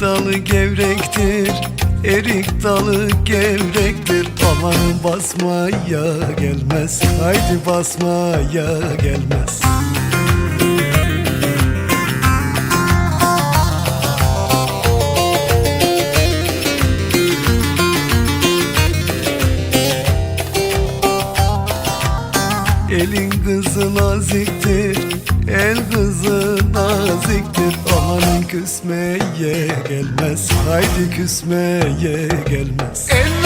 Dalı gevrektir Erik dalı gevrektir. Amanın basmaya gelmez Haydi basmaya gelmez. Elin kızı naziktir El kızı naziktir. Amanın küsmeye gelmez. Haydi küsmeye gelmez. Eller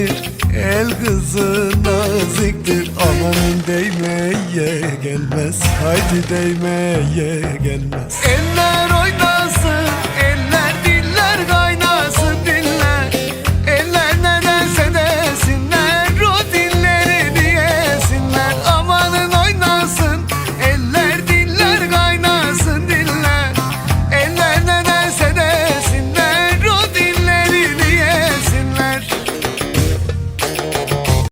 El kızı naziktir Amanın değmeye gelmez. Haydi değmeye gelmez. Eller oynar